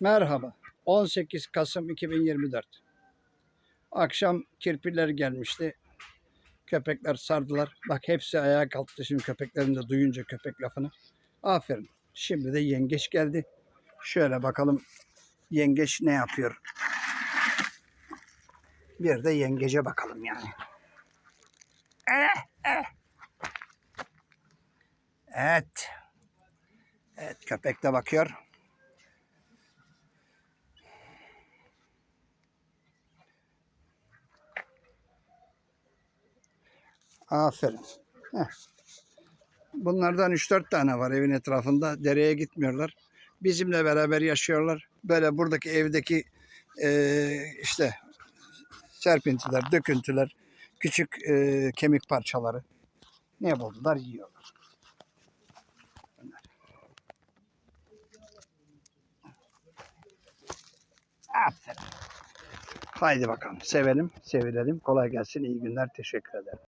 Merhaba. 18 Kasım 2024. Akşam kirpiler gelmişti. Köpekler sardılar. Bak hepsi ayağa kalktı şimdi köpeklerin de duyunca köpek lafını. Aferin. Şimdi de yengeç geldi. Şöyle bakalım yengeç ne yapıyor. Bir de yengece bakalım yani. Eh, eh. Evet. Evet köpek de bakıyor. Aferin. Heh. Bunlardan 3-4 tane var evin etrafında. Dereye gitmiyorlar. Bizimle beraber yaşıyorlar. Böyle buradaki evdeki eee, işte serpintiler, döküntüler, küçük eee, kemik parçaları ne buldular yiyorlar. Aferin. Haydi bakalım. Sevelim, sevilelim. Kolay gelsin. İyi günler. Teşekkür ederim.